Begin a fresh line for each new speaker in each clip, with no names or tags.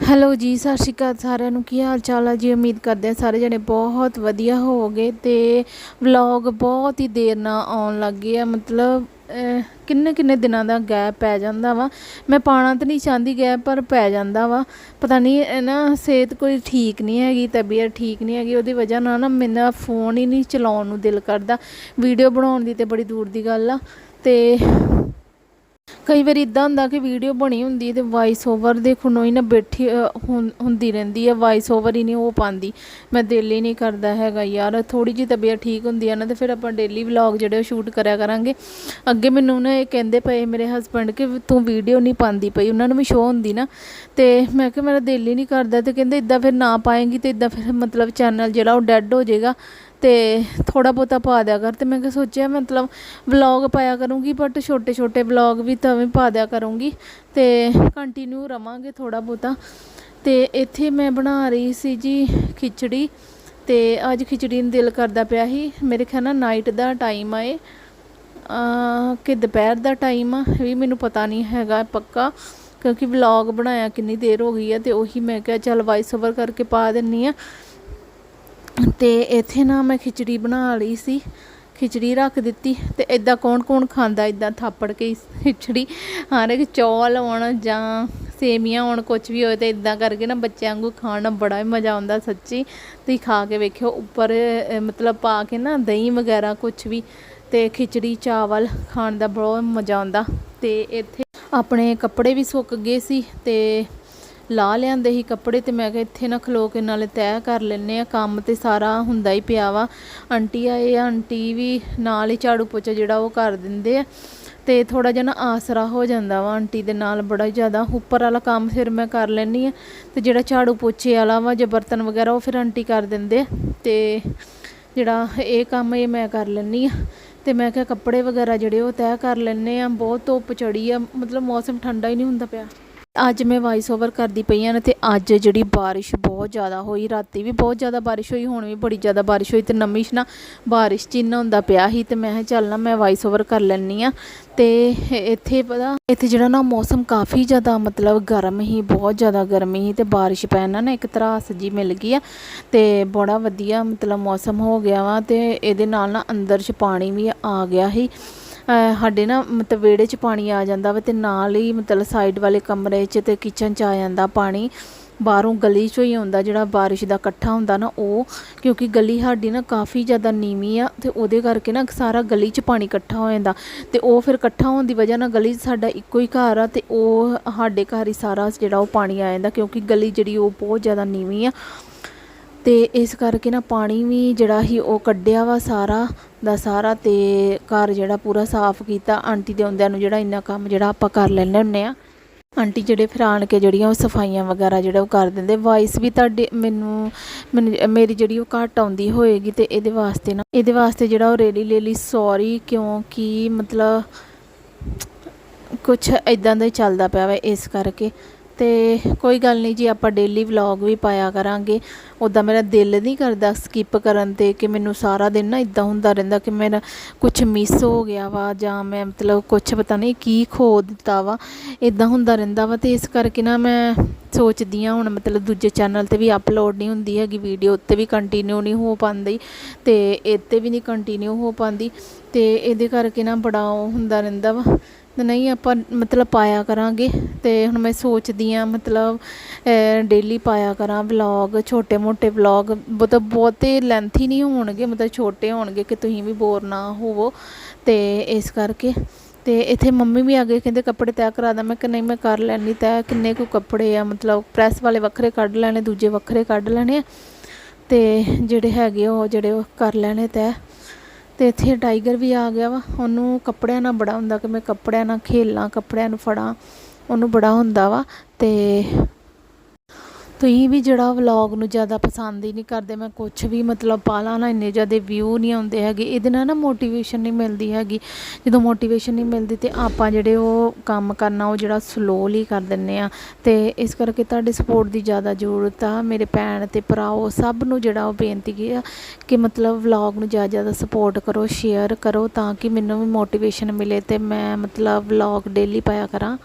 Hello ਜੀ, ਸਤਿ ਸ਼੍ਰੀ ਅਕਾਲ ਸਾਰਿਆਂ ਨੂੰ। ਕੀ ਹਾਲ ਚਾਲ ਹੈ ਜੀ? ਉਮੀਦ ਕਰਦੇ ਹਾਂ ਸਾਰੇ ਜਣੇ ਬਹੁਤ ਵਧੀਆ ਹੋਵੋਗੇ ਤੇ ਵਲੌਗ ਬਹੁਤ ਹੀ ਦੇਰ ਨਾਲ ਆਉਣ ਲੱਗੇ ਆ। ਮਤਲਬ ਕਿੰਨੇ ਕਿੰਨੇ ਦਿਨਾਂ ਦਾ ਗੈਪ ਪੈ ਜਾਂਦਾ ਵਾ। ਮੈਂ ਪਾਣਾ ਤਾਂ ਨਹੀਂ ਚਾਹੁੰਦੀ ਗੈਪ ਪਰ ਪੈ ਜਾਂਦਾ ਵਾ। ਪਤਾ ਨਹੀਂ ਨਾ ਸਿਹਤ ਕੋਈ ਠੀਕ ਨਹੀਂ ਹੈਗੀ, ਤਬੀਅਤ ਠੀਕ ਨਹੀਂ ਹੈਗੀ। ਉਹਦੀ ਵਜ੍ਹਾ ਨਾਲ ਨਾ ਮੇਰਾ ਫੋਨ ਹੀ ਨਹੀਂ ਚਲਾਉਣ ਨੂੰ ਦਿਲ ਕਰਦਾ। ਵੀਡੀਓ ਬਣਾਉਣ ਦੀ ਤੇ ਬੜੀ ਦੂਰ ਦੀ ਗੱਲ ਆ। ਤੇ ਕਈ ਵਾਰ ਇਦਾਂ ਹੁੰਦਾ ਕਿ ਵੀਡੀਓ ਬਣੀ ਹੁੰਦੀ ਹੈ ਤੇ ਵਾਇਸ ਓਵਰ ਦੇ ਖੁਣੋ ਹੀ ਨਾ ਬੈਠੀ ਹੁੰ- ਹੁੰਦੀ ਰਹਿੰਦੀ ਹੈ ਵਾਇਸ ਓਵਰ ਹੀ ਨਹੀਂ ਹੋ ਪਾਉਂਦੀ। ਮੈਂ ਦਿਲ ਹੀ ਨਹੀਂ ਕਰਦਾ ਹੈਗਾ ਯਾਰ ਥੋੜੀ ਜਿਹੀ ਤਬੀਅਤ ਠੀਕ ਹੁੰਦੀ ਹੈ ਨਾ ਤੇ ਫਿਰ ਆਪਾਂ ਡੇਲੀ ਵਲੌਗ ਜਿਹੜੇ ਉਹ ਸ਼ੂਟ ਕਰਿਆ ਕਰਾਂਗੇ। ਅੱਗੇ ਮੈਨੂੰ ਨਾ ਇਹ ਕਹਿੰਦੇ ਪਏ ਮੇਰੇ ਹਸਬੰਡ ਕਿ ਤੂੰ ਵੀਡੀਓ ਨਹੀਂ ਪਾਉਂਦੀ ਪਈ, ਉਹਨਾਂ ਨੂੰ ਵੀ ਸ਼ੋਅ ਹੁੰਦੀ ਨਾ। ਤੇ ਮੈਂ ਕਿਹਾ ਮੇਰਾ ਦਿਲ ਹੀ ਨਹੀਂ ਕਰਦਾ ਤੇ ਕਹਿੰਦੇ ਇਦਾਂ ਫਿਰ ਨਾ ਪਾਏਗੀ ਤੇ ਇਦਾਂ ਫਿਰ ਮਤਲਬ ਚੈਨਲ ਜਿਹੜਾ ਉਹ ਡੈੱਡ ਹੋ ਜਾਏਗਾ ਤੇ ਥੋੜਾ ਬਹੁਤਾ ਪਾ ਦਿਆ ਕਰ। ਤੇ ਮੈਂ ਕਿਹਾ ਸੋਚਿਆ ਮਤਲਬ ਵਲੌਗ ਪਾਇਆ ਕਰੂੰਗੀ ਬਟ ਛੋਟੇ ਛੋਟੇ ਵਲੌਗ ਵੀ ਤਾਂ ਵੀ ਪਾ ਦਿਆ ਕਰੂੰਗੀ ਤੇ ਕੰਟੀਨਿਊ ਰਵਾਂਗੇ ਥੋੜਾ ਬਹੁਤਾ। ਤੇ ਇੱਥੇ ਮੈਂ ਬਣਾ ਰਹੀ ਸੀ ਜੀ ਖਿਚੜੀ ਤੇ ਅੱਜ ਖਿਚੜੀ ਨੂੰ ਦਿਲ ਕਰਦਾ ਪਿਆ ਸੀ। ਮੇਰੇ ਖਿਆਲ ਨਾਲ ਨਾਈਟ ਦਾ ਟਾਈਮ ਆਏ ਕਿ ਦੁਪਹਿਰ ਦਾ ਟਾਈਮ ਆ, ਇਹ ਵੀ ਮੈਨੂੰ ਪਤਾ ਨਹੀਂ ਹੈਗਾ ਪੱਕਾ, ਕਿਉਂਕਿ ਵਲੌਗ ਬਣਾਇਆ ਕਿੰਨੀ ਦੇਰ ਹੋ ਗਈ ਹੈ ਤੇ ਉਹੀ ਮੈਂ ਕਿਹਾ ਚੱਲ ਵਾਇਸ ਓਵਰ ਕਰਕੇ ਪਾ ਦਿੰਨੀ ਆ। ਤੇ ਇੱਥੇ ਨਾ ਮੈਂ ਖਿਚੜੀ ਬਣਾ ਲਈ ਸੀ। ਖਿਚੜੀ ਰੱਖ ਦਿੱਤੀ ਤੇ ਇਦਾਂ ਕੌਣ ਕੌਣ ਖਾਂਦਾ? ਇਦਾਂ ਥਾਪੜ ਕੇ ਖਿਚੜੀ। ਹਰ ਇੱਕ ਚੌਲ ਹੋਣ ਜਾਂ ਸੇਮੀਆਂ ਹੋਣ ਕੁਝ ਵੀ ਹੋਏ ਤੇ ਇਦਾਂ ਕਰਕੇ ਨਾ ਬੱਚਿਆਂ ਵਾਂਗੂ ਖਾਣ ਦਾ ਬੜਾ ਹੀ ਮਜ਼ਾ ਆਉਂਦਾ ਸੱਚੀ। ਤੁਸੀਂ ਖਾ ਕੇ ਵੇਖਿਓ, ਉੱਪਰ ਮਤਲਬ ਪਾ ਕੇ ਨਾ ਦਹੀਂ ਵਗੈਰਾ ਕੁਝ ਵੀ ਤੇ ਖਿਚੜੀ, ਚਾਵਲ ਖਾਣ ਦਾ ਬਹੁਤ ਮਜ਼ਾ ਆਉਂਦਾ। ਤੇ ਇੱਥੇ ਆਪਣੇ ਕੱਪੜੇ ਵੀ ਸੁੱਕ ਗਏ ਸੀ ਤੇ ਲਾ ਲਿਆਂਦੇ ਸੀ ਕੱਪੜੇ ਤੇ ਮੈਂ ਕਿਹਾ ਇੱਥੇ ਨਾ ਖਲੋ ਕੇ ਨਾਲੇ ਤੈਅ ਕਰ ਲੈਨੇ ਆ ਕੰਮ ਤੇ ਸਾਰਾ ਹੁੰਦਾ ਹੀ ਪਿਆ ਵਾ। ਆਂਟੀ ਆਏ ਆ, ਆਂਟੀ ਵੀ ਨਾਲ ਹੀ ਝਾੜੂ ਪੋਚਾ ਜਿਹੜਾ ਉਹ ਕਰ ਦਿੰਦੇ ਆ ਤੇ ਥੋੜਾ ਜਿਹਾ ਨਾ ਆਸਰਾ ਹੋ ਜਾਂਦਾ ਵਾ। ਆਂਟੀ ਦੇ ਨਾਲ ਬੜਾ ਜ਼ਿਆਦਾ ਉੱਪਰ ਵਾਲਾ ਕੰਮ ਫਿਰ ਮੈਂ ਕਰ ਲੈਨੀ ਆ ਤੇ ਜਿਹੜਾ ਝਾੜੂ ਪੋਚੇ ਵਾਲਾ ਵਾ, ਜਾਂ ਬਰਤਨ ਵਗੈਰਾ ਉਹ ਫਿਰ ਆਂਟੀ ਕਰ ਦਿੰਦੇ ਆ ਤੇ ਜਿਹੜਾ ਇਹ ਕੰਮ ਇਹ ਮੈਂ ਕਰ ਲੈਨੀ ਆ ਤੇ ਮੈਂ ਕਿਹਾ ਕੱਪੜੇ ਵਗੈਰਾ ਜਿਹੜੇ ਉਹ ਤੈਅ ਕਰ ਲੈਨੇ ਆ ਬਹੁਤ ਧੁੱਪ ਚੜੀ ਆ, ਮਤਲਬ ਮੌਸਮ ਠੰਡਾ ਹੀ ਨਹੀਂ ਹੁੰਦਾ ਪਿਆ। ਅੱਜ ਮੈਂ ਵਾਇਸ ਓਵਰ ਕਰਦੀ ਪਈ ਹਾਂ ਤੇ ਅੱਜ ਜਿਹੜੀ ਬਾਰਿਸ਼ ਬਹੁਤ ਜ਼ਿਆਦਾ ਹੋਈ, ਰਾਤੀ ਵੀ ਬਹੁਤ ਜ਼ਿਆਦਾ ਬਾਰਿਸ਼ ਹੋਈ, ਹੁਣ ਵੀ ਬੜੀ ਜ਼ਿਆਦਾ ਬਾਰਿਸ਼ ਹੋਈ ਤੇ ਨਮਿਸ਼ ਨਾ ਬਾਰਿਸ਼ ਚ ਹੁੰਦਾ ਪਿਆ ਸੀ ਤੇ ਮੈਂ ਚੱਲ ਨਾ ਮੈਂ ਵਾਇਸ ਓਵਰ ਕਰ ਲੈਣੀ ਆ ਤੇ ਇੱਥੇ ਪਤਾ, ਇੱਥੇ ਜਿਹੜਾ ਨਾ ਮੌਸਮ ਕਾਫੀ ਜ਼ਿਆਦਾ ਮਤਲਬ ਗਰਮ ਹੀ ਬਹੁਤ ਜ਼ਿਆਦਾ ਗਰਮੀ ਸੀ ਤੇ ਬਾਰਿਸ਼ ਪੈਣ ਨਾਲ ਨਾ ਇੱਕ ਤਰਾਸ ਜੀ ਮਿਲ ਗਈ ਆ ਤੇ ਬੜਾ ਵਧੀਆ ਮਤਲਬ ਮੌਸਮ ਹੋ ਗਿਆ ਵਾ ਤੇ ਇਹਦੇ ਨਾਲ ਨਾ ਅੰਦਰ ਚ ਪਾਣੀ ਵੀ ਆ ਗਿਆ ਸੀ। ਸਾਡੇ ਨਾ ਮਤਲਬ ਵਿਹੜੇ 'ਚ ਪਾਣੀ ਆ ਜਾਂਦਾ ਵਾ ਤੇ ਨਾਲ ਹੀ ਮਤਲਬ ਸਾਈਡ ਵਾਲੇ ਕਮਰੇ 'ਚ ਤੇ ਕਿਚਨ 'ਚ ਆ ਜਾਂਦਾ ਪਾਣੀ। ਬਾਹਰੋਂ ਗਲੀ 'ਚੋਂ ਹੀ ਆਉਂਦਾ, ਜਿਹੜਾ ਬਾਰਿਸ਼ ਦਾ ਇਕੱਠਾ ਹੁੰਦਾ ਨਾ ਉਹ, ਕਿਉਂਕਿ ਗਲੀ ਸਾਡੀ ਨਾ ਕਾਫੀ ਜ਼ਿਆਦਾ ਨੀਵੀਂ ਆ ਤੇ ਉਹਦੇ ਕਰਕੇ ਨਾ ਸਾਰਾ ਗਲੀ 'ਚ ਪਾਣੀ ਇਕੱਠਾ ਹੋ ਜਾਂਦਾ। ਤੇ ਉਹ ਫਿਰ ਇਕੱਠਾ ਹੋਣ ਦੀ ਵਜ੍ਹਾ ਨਾਲ ਗਲੀ 'ਚ ਸਾਡਾ ਇੱਕੋ ਹੀ ਘਰ ਆ ਤੇ ਉਹ, ਸਾਡੇ ਘਰ ਹੀ ਸਾਰਾ ਜਿਹੜਾ ਉਹ ਪਾਣੀ ਆ ਜਾਂਦਾ ਕਿਉਂਕਿ ਗਲੀ ਜਿਹੜੀ ਉਹ ਬਹੁਤ ਜ਼ਿਆਦਾ ਨੀਵੀਂ ਆ। ਅਤੇ ਇਸ ਕਰਕੇ ਨਾ ਪਾਣੀ ਵੀ ਜਿਹੜਾ ਸੀ ਉਹ ਕੱਢਿਆ ਵਾ ਸਾਰਾ ਦਾ ਸਾਰਾ ਅਤੇ ਘਰ ਜਿਹੜਾ ਪੂਰਾ ਸਾਫ਼ ਕੀਤਾ। ਆਂਟੀ ਦੇ ਆਉਂਦਿਆਂ ਨੂੰ ਜਿਹੜਾ ਇੰਨਾ ਕੰਮ ਜਿਹੜਾ ਆਪਾਂ ਕਰ ਲੈਂਦੇ ਹੁੰਦੇ ਆ। ਆਂਟੀ ਜਿਹੜੇ ਫਿਰ ਆਣ ਕੇ ਜਿਹੜੀਆਂ ਉਹ ਸਫਾਈਆਂ ਵਗੈਰਾ ਜਿਹੜਾ ਉਹ ਕਰ ਦਿੰਦੇ। ਵਾਇਸ ਵੀ ਤੁਹਾਡੇ ਮੈਨੂੰ, ਮੈਨੂੰ- ਮੇਰੀ ਜਿਹੜੀ ਉਹ ਘੱਟ ਆਉਂਦੀ ਹੋਏਗੀ ਤੇ ਇਹਦੇ ਵਾਸਤੇ ਨਾ, ਇਹਦੇ ਵਾਸਤੇ ਜਿਹੜਾ ਉਹ ਰੇਲੀ ਲੈ ਲਈ। ਸੌਰੀ ਕਿਉਂਕਿ ਮਤਲਬ ਕੁਛ ਇਦਾਂ ਦਾ ਹੀ ਚੱਲਦਾ ਪਿਆ ਵਾ ਇਸ ਕਰਕੇ। ਤੇ ਕੋਈ ਗੱਲ ਨਹੀਂ ਜੀ ਆਪਾਂ ਡੇਲੀ ਵਲੌਗ ਵੀ ਪਾਇਆ ਕਰਾਂਗੇ। ਉਦਾਂ ਮੇਰਾ ਦਿਲ ਨਹੀਂ ਕਰਦਾ ਸਕਿਪ ਕਰਨ ਤੇ ਕਿ ਮੈਨੂੰ ਸਾਰਾ ਦਿਨ ਨਾ ਇਦਾਂ ਹੁੰਦਾ ਰਹਿੰਦਾ ਕਿ ਮੇਰਾ ਕੁਝ ਮਿਸ ਹੋ ਗਿਆ ਵਾ ਜਾਂ ਮੈਂ ਮਤਲਬ ਕੁਝ ਪਤਾ ਨਹੀਂ ਕੀ ਖੋ ਦਿੱਤਾ ਵਾ। ਇਦਾਂ ਹੁੰਦਾ ਰਹਿੰਦਾ ਵਾ ਤੇ ਇਸ ਕਰਕੇ ਨਾ ਮੈਂ ਸੋਚਦੀ ਆ ਹੁਣ, ਮਤਲਬ ਦੂਜੇ ਚੈਨਲ ਤੇ ਵੀ ਅਪਲੋਡ ਨਹੀਂ ਹੁੰਦੀ ਹੈਗੀ ਵੀਡੀਓ ਉੱਤੇ ਵੀ ਕੰਟੀਨਿਊ ਨਹੀਂ ਹੋ ਪਾਉਂਦੀ ਤੇ ਇੱਥੇ ਵੀ ਨਹੀਂ ਕੰਟੀਨਿਊ ਹੋ ਪਾਉਂਦੀ ਤੇ ਇਹਦੇ ਕਰਕੇ ਨਾ ਬੜਾ ਉਹ ਹੁੰਦਾ ਰਹਿੰਦਾ ਵਾ। ਤੇ ਨਹੀਂ ਆਪਾਂ ਮਤਲਬ ਪਾਇਆ ਕਰਾਂਗੇ ਤੇ ਹੁਣ ਮੈਂ ਸੋਚਦੀ ਆ ਮਤਲਬ ਡੇਲੀ ਪਾਇਆ ਕਰਾਂ ਵਲੌਗ ਛੋਟੇ ਮੋਟੇ ਵਲੌਗ ਮਤਲਬ ਬਹੁਤੇ ਲੈਂਥੀ ਨਹੀਂ ਹੋਣਗੇ, ਮਤਲਬ ਛੋਟੇ ਹੋਣਗੇ ਕਿ ਤੁਸੀਂ ਵੀ ਬੋਰ ਨਾ ਹੋਵੋ ਤੇ ਇਸ ਕਰਕੇ ਤੇ ਇੱਥੇ ਮੰਮੀ ਵੀ ਆ ਗਏ, ਕਹਿੰਦੇ ਕੱਪੜੇ ਤੈਅ ਕਰਾ ਦਾਂ। ਮੈਂ ਕਿ ਨਹੀਂ, ਮੈਂ ਕਰ ਲੈਣੀ ਤੈਅ ਕਿੰਨੇ ਕੁ ਕੱਪੜੇ ਆ, ਮਤਲਬ ਪ੍ਰੈਸ ਵਾਲੇ ਵੱਖਰੇ ਕੱਢ ਲੈਣੇ, ਦੂਜੇ ਵੱਖਰੇ ਕੱਢ ਲੈਣੇ ਆ। ਤੇ ਜਿਹੜੇ ਹੈਗੇ ਉਹ, ਜਿਹੜੇ ਉਹ ਕਰ ਲੈਣੇ ਤੈਅ। ਤੇ ਇੱਥੇ ਟਾਈਗਰ ਵੀ ਆ ਗਿਆ ਵਾ। ਉਹਨੂੰ ਕੱਪੜਿਆਂ ਨਾਲ ਬੜਾ ਹੁੰਦਾ ਕਿ ਮੈਂ ਕੱਪੜਿਆਂ ਨਾਲ ਖੇਲਾਂ, ਕੱਪੜਿਆਂ ਨੂੰ ਫੜਾਂ। ਉਹਨੂੰ ਬੜਾ ਹੁੰਦਾ ਵਾ। ਤੇ ਤੁਸੀਂ ਵੀ ਜਿਹੜਾ ਵਲੌਗ ਨੂੰ ਜ਼ਿਆਦਾ ਪਸੰਦ ਹੀ ਨਹੀਂ ਕਰਦੇ, ਮੈਂ ਕੁਝ ਵੀ ਮਤਲਬ ਪਾਲਾ ਨਾ, ਇੰਨੇ ਜ਼ਿਆਦਾ ਵਿਊ ਨਹੀਂ ਆਉਂਦੇ ਹੈਗੇ। ਇਹਦੇ ਨਾਲ ਨਾ ਮੋਟੀਵੇਸ਼ਨ ਨਹੀਂ ਮਿਲਦੀ ਹੈਗੀ। ਜਦੋਂ ਮੋਟੀਵੇਸ਼ਨ ਨਹੀਂ ਮਿਲਦੀ ਤੇ ਆਪਾਂ ਜਿਹੜੇ ਉਹ ਕੰਮ ਕਰਨਾ, ਉਹ ਜਿਹੜਾ ਸਲੋਲੀ ਕਰ ਦਿੰਨੇ ਆ। ਤੇ ਇਸ ਕਰਕੇ ਤੁਹਾਡੇ ਸਪੋਰਟ ਦੀ ਜ਼ਿਆਦਾ ਜ਼ਰੂਰਤ ਆ। ਮੇਰੇ ਭੈਣ ਤੇ ਭਰਾਓ ਸਭ ਨੂੰ ਜਿਹੜਾ ਉਹ ਬੇਨਤੀ ਕੀ ਆ ਕਿ ਮਤਲਬ ਵਲੌਗ ਨੂੰ ਜ਼ਿਆਦਾ ਜ਼ਿਆਦਾ ਸਪੋਰਟ ਕਰੋ ਸ਼ੇਅਰ ਕਰੋ ਤਾਂ ਕਿ ਮੈਨੂੰ ਵੀ ਮੋਟੀਵੇਸ਼ਨ ਮਿਲੇ ਤੇ ਮੈਂ ਮਤਲਬ ਵਲੌਗ ਡੇਲੀ ਪਾਇਆ ਕਰਾਂ।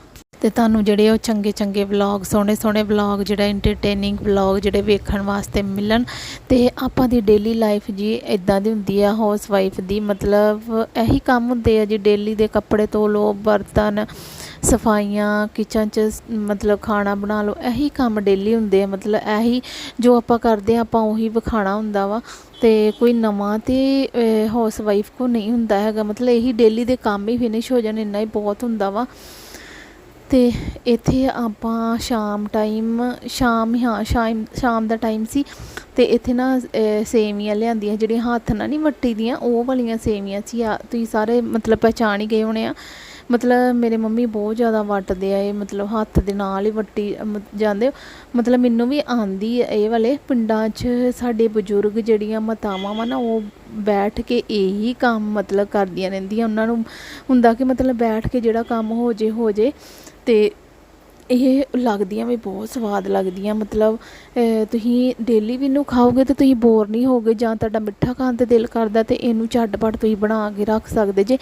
ਤੇ ਤੁਹਾਨੂੰ ਜਿਹੜੇ ਉਹ ਚੰਗੇ ਚੰਗੇ ਵਲੌਗ ਸੋਹਣੇ ਸੋਹਣੇ ਵਲੌਗ ਜਿਹੜਾ ਐਂਟਰਟੇਨਿੰਗ ਵਲੌਗ ਜਿਹੜੇ ਵੇਖਣ ਵਾਸਤੇ ਮਿਲਣ ਤੇ ਆਪਾਂ ਦੀ ਡੇਲੀ ਲਾਈਫ ਜੀ ਇਦਾਂ ਦੀ ਹੁੰਦੀ ਆ ਹਾਊਸ ਵਾਈਫ ਦੀ, ਮਤਲਬ ਇਹੀ ਕੰਮ ਹੁੰਦੇ ਆ ਜੀ ਡੇਲੀ ਦੇ ਕੱਪੜੇ ਧੋ ਲਓ, ਬਰਤਨ, ਸਫਾਈਆਂ ਕਿਚਨ 'ਚ ਮਤਲਬ ਖਾਣਾ ਬਣਾ ਲਓ, ਇਹੀ ਕੰਮ ਡੇਲੀ ਹੁੰਦੇ ਆ, ਮਤਲਬ ਇਹੀ ਜੋ ਆਪਾਂ ਕਰਦੇ ਆ, ਆਪਾਂ ਉਹੀ ਵਿਖਾਣਾ ਹੁੰਦਾ ਵਾ ਤੇ ਕੋਈ ਨਵਾਂ ਤੇ ਹਾਊਸ ਵਾਈਫ ਕੋ ਨਹੀਂ ਹੁੰਦਾ ਹੈਗਾ, ਮਤਲਬ ਇਹੀ ਡੇਲੀ ਦੇ ਕੰਮ ਹੀ ਫਿਨਿਸ਼ ਹੋ ਜਾਣ, ਇੰਨਾ ਹੀ ਬਹੁਤ ਹੁੰਦਾ ਵਾ। ਅਤੇ ਇੱਥੇ ਆਪਾਂ ਸ਼ਾਮ ਟਾਈਮ ਸ਼ਾਮ ਹਾਂ ਸ਼ਾਮ ਸ਼ਾਮ ਦਾ ਟਾਈਮ ਸੀ ਅਤੇ ਇੱਥੇ ਨਾ ਸੇਵੀਆਂ ਲਿਆਂਦੀਆਂ ਜਿਹੜੀਆਂ ਹੱਥ ਨਾਲ ਨਹੀਂ ਵੱਟੀ ਦੀਆਂ ਉਹ ਵਾਲੀਆਂ ਸੇਵੀਆਂ ਸੀ। ਆ ਤੁਸੀਂ ਸਾਰੇ ਮਤਲਬ ਪਹਿਚਾਣ ਹੀ ਗਏ ਹੋਣੇ ਆ। ਮਤਲਬ ਮੇਰੇ ਮੰਮੀ ਬਹੁਤ ਜ਼ਿਆਦਾ ਵੱਟਦੇ ਆ ਇਹ ਮਤਲਬ ਹੱਥ ਦੇ ਨਾਲ ਹੀ ਵੱਟੀ ਅਮ, ਜਾਂਦੇ ਮਤਲਬ ਮੈਨੂੰ ਵੀ ਆਂਦੀ ਇਹ ਵਾਲੇ ਪਿੰਡਾਂ 'ਚ ਸਾਡੇ ਬਜ਼ੁਰਗ ਜਿਹੜੀਆਂ ਮਾਤਾਵਾਂ ਵਾ ਨਾ ਉਹ ਬੈਠ ਕੇ ਇਹੀ ਕੰਮ ਮਤਲਬ ਕਰਦੀਆਂ ਰਹਿੰਦੀਆਂ। ਉਹਨਾਂ ਨੂੰ ਹੁੰਦਾ ਕਿ ਮਤਲਬ ਬੈਠ ਕੇ ਜਿਹੜਾ ਕੰਮ ਹੋ ਜੇ ਹੋ ਜੇ। ਅਤੇ ਇਹ ਲੱਗਦੀਆਂ ਵੀ ਬਹੁਤ ਸਵਾਦ ਲੱਗਦੀਆਂ, ਮਤਲਬ ਤੁਸੀਂ ਡੇਲੀ ਵੀ ਇਹਨੂੰ ਖਾਓਗੇ ਤਾਂ ਤੁਸੀਂ ਬੋਰ ਨਹੀਂ ਹੋਗੇ ਜਾਂ ਤੁਹਾਡਾ ਮਿੱਠਾ ਖਾਣ ਤੇ ਦਿਲ ਕਰਦਾ ਤੇ ਇਹਨੂੰ ਝਟਪਟ ਤੁਸੀਂ ਬਣਾ ਕੇ ਰੱਖ ਸਕਦੇ ਜੇ।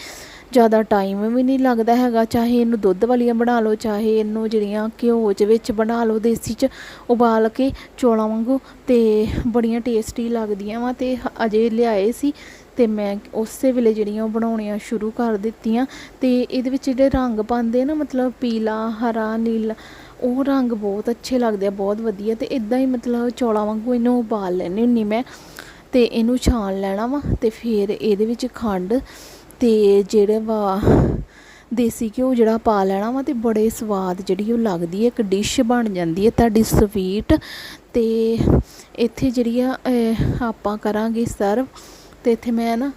ਜ਼ਿਆਦਾ ਟਾਈਮ ਵੀ ਨਹੀਂ ਲੱਗਦਾ ਹੈਗਾ, ਚਾਹੇ ਇਹਨੂੰ ਦੁੱਧ ਵਾਲੀਆਂ ਬਣਾ ਲਓ, ਚਾਹੇ ਇਹਨੂੰ ਜਿਹੜੀਆਂ ਘਿਓ 'ਚ ਵਿੱਚ ਬਣਾ ਲਓ, ਦੇਸੀ 'ਚ ਉਬਾਲ ਕੇ ਚੌਲਾਂ ਵਾਂਗੂ ਤੇ ਬੜੀਆਂ ਟੇਸਟੀ ਲੱਗਦੀਆਂ ਵਾ ਤੇ ਅਜੇ ਲਿਆਏ ਸੀ। ਤੇ ਮੈਂ ਉਸੇ ਵੇਲੇ ਜਿਹੜੀਆਂ ਉਹ ਬਣਾਉਣੀਆਂ ਸ਼ੁਰੂ ਕਰ ਦਿੱਤੀਆਂ ਤੇ ਇਹਦੇ ਵਿੱਚ ਜਿਹੜੇ ਰੰਗ ਪਾਉਂਦੇ ਆ ਨਾ, ਮਤਲਬ ਪੀਲਾ, ਹਰਾ, ਨੀਲਾ, ਉਹ ਰੰਗ ਬਹੁਤ ਅੱਛੇ ਲੱਗਦੇ ਆ, ਬਹੁਤ ਵਧੀਆ ਤੇ ਇਦਾਂ ਹੀ ਮਤਲਬ ਚੌਲਾਂ ਵਾਂਗੂ ਇਹਨੂੰ ਉਬਾਲ ਲੈਣੀ ਹੁੰਨੀ ਮੈਂ ਤੇ ਇਹਨੂੰ ਛਾਣ ਲੈਣਾ ਵਾ ਤੇ ਫਿਰ ਇਹਦੇ ਵਿੱਚ ਖੰਡ ਤੇ ਜਿਹੜੇ ਵਾ ਦੇਸੀ ਘਿਓ ਜਿਹੜਾ ਪਾ ਲੈਣਾ ਵਾ ਤੇ ਬੜੇ ਸਵਾਦ ਜਿਹੜੀ ਉਹ ਲੱਗਦੀ ਹੈ ਇੱਕ ਡਿਸ਼ ਬਣ ਜਾਂਦੀ ਹੈ ਤੁਹਾਡੀ ਸਵੀਟ ਤੇ ਇੱਥੇ ਜਿਹੜੀ ਆ ਆਪਾਂ ਕਰਾਂਗੇ ਸਰਵ ਤੇ ਇੱਥੇ ਮੈਂ ਨਾ